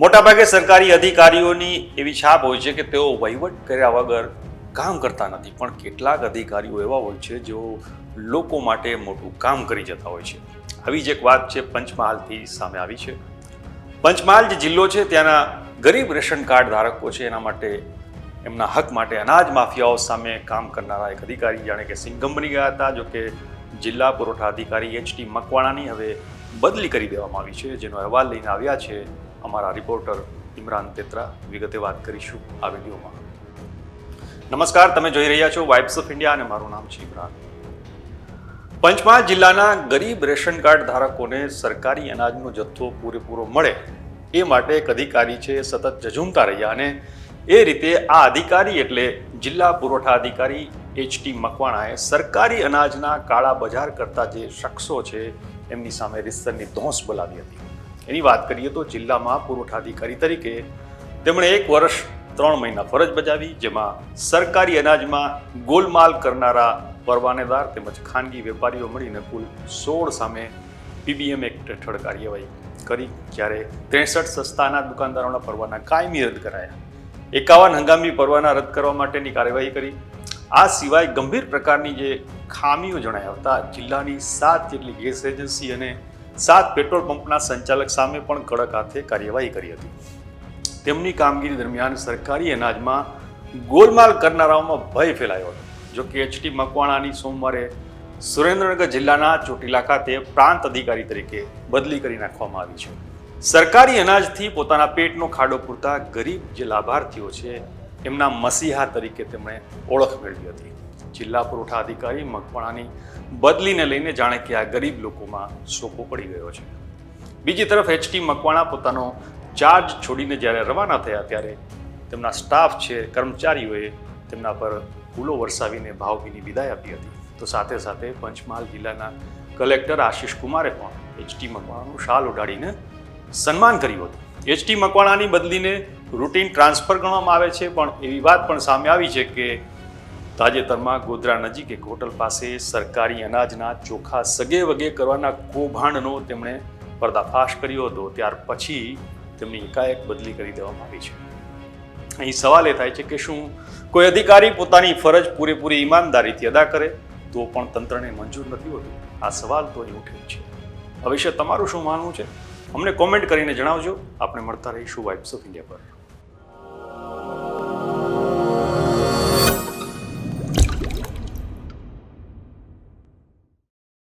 મોટાભાગે સરકારી અધિકારીઓની એવી છાપ હોય છે કે તેઓ વહીવટ કર્યા વગર કામ કરતા નથી. પણ કેટલાક અધિકારીઓ એવા હોય છે જેઓ લોકો માટે મોટું કામ કરી જતા હોય છે. આવી જ એક વાત છે પંચમહાલથી સામે આવી છે. પંચમહાલ જે જિલ્લો છે ત્યાંના ગરીબ રેશન કાર્ડ ધારકો છે, એના માટે, એમના હક માટે અનાજ માફિયાઓ સામે કામ કરનારા એક અધિકારી જાણે કે સિંઘમ બની ગયા હતા, જો કે જિલ્લા પુરવઠા અધિકારી એચ ટી મકવાણાની હવે બદલી કરી દેવામાં આવી છે, જેનો અહેવાલ લઈને આવ્યા છે અમારા રિપોર્ટર ઇમરાન તેત્રા. વિગતે વાત કરીશું આ વિડીયોમાં. નમસ્કાર, તમે જોઈ રહ્યા છો વાઇબ્સ ઓફ ઇન્ડિયા અને મારું નામ છે ઇમરાન. પંચમહાલ જિલ્લાના ગરીબ રેશન કાર્ડ ધારકોને સરકારી અનાજનો જથ્થો પૂરેપૂરો મળે એ માટે એક અધિકારી છે, સતત જજુમતા રહ્યા અને એ રીતે આ અધિકારી એટલે જિલ્લા પુરવઠા અધિકારી એચ ટી મકવાણાએ સરકારી અનાજના કાળા બજાર કરતા જે શખ્સો છે, એમની સામે રિસ્તરની ધોંસ બોલાવી હતી. એની વાત કરીએ તો જિલ્લામાં પુરવઠા અધિકારી તરીકે તેમણે એક વર્ષ, ત્રણ મહિના ફરજ બજાવી, જેમાં સરકારી અનાજમાં ગોલમાલ કરનારા પરવાનેદાર તેમજ ખાનગી વેપારીઓ મળીને કુલ સોળ સામે પીબીએમ એક્ટ હેઠળ કાર્યવાહી કરી, જ્યારે ત્રેસઠ સસ્તાના દુકાનદારોના પરવાના કાયમી રદ કરાયા. એકાવન હંગામી પરવાના રદ કરવા માટેની કાર્યવાહી કરી. આ સિવાય ગંભીર પ્રકારની જે ખામીઓ જણાયા હતા જિલ્લાની સાત જેટલી ગેસ એજન્સી અને સાત પેટ્રોલ પંપના સંચાલક સામે પણ કડક હાથે કાર્યવાહી કરી હતી. તેમની કામગીરી દરમિયાન સરકારી અનાજમાં ગોલમાલ કરનારાઓમાં ભય ફેલાયો હતો. જો કે એચટી મકવાણાની સોમવારે સુરેન્દ્રનગર જિલ્લાના ચોટીલા ખાતે પ્રાંત અધિકારી તરીકે બદલી કરી નાખવામાં આવી છે. સરકારી અનાજથી પોતાના પેટનો ખાડો પૂરતા ગરીબ જે લાભાર્થીઓ છે, એમના મસીહા તરીકે તેમણે ઓળખ મેળવી હતી. જિલ્લા પુરવઠા અધિકારી મગપણાની બદલીને લઈને જાણે કે આ ગરીબ લોકોમાં સોપો પડી ગયો છે. બીજી તરફ એચટી મકવાણા પોતાનો ચાર્જ છોડીને જ્યારે રવાના થયા ત્યારે તેમના સ્ટાફ છે, કર્મચારીઓએ તેમના પર ફૂલો વરસાવીને ભાવભીની વિદાય આપી હતી. તો સાથે સાથે પંચમહાલ જિલ્લાના કલેક્ટર આશીષ કુમારે પણ એચટી મકવાણાનું શાલ ઉડાડીને સન્માન કર્યું હતું. એચટી મકવાણાની બદલીને રૂટીન ટ્રાન્સફર ગણવામાં આવે છે, પણ એવી વાત પણ સામે આવી છે કે તાજેતરમાં ગોધરા નજીક એક હોટલ પાસે સરકારી અનાજના ચોખા સગે વગે કરવાના કૌભાંડનો તેમણે પર્દાફાશ કર્યો હતો. ત્યાર પછી તેમની એકાએક બદલી કરી દેવામાં આવી છે. અહીં સવાલ એ થાય છે કે શું કોઈ અધિકારી પોતાની ફરજ પૂરેપૂરી ઈમાનદારીથી અદા કરે? તો પણ તંત્રને મંજૂર નથી હોતું. આ સવાલ તો અહીં ઉઠે છે. ભવિષ્ય તમારું શું માનવું છે? અમને કોમેન્ટ કરીને જણાવજો. આપણે મળતા રહીશું વાઇબ્સ ઓફ ઇન્ડિયા પર.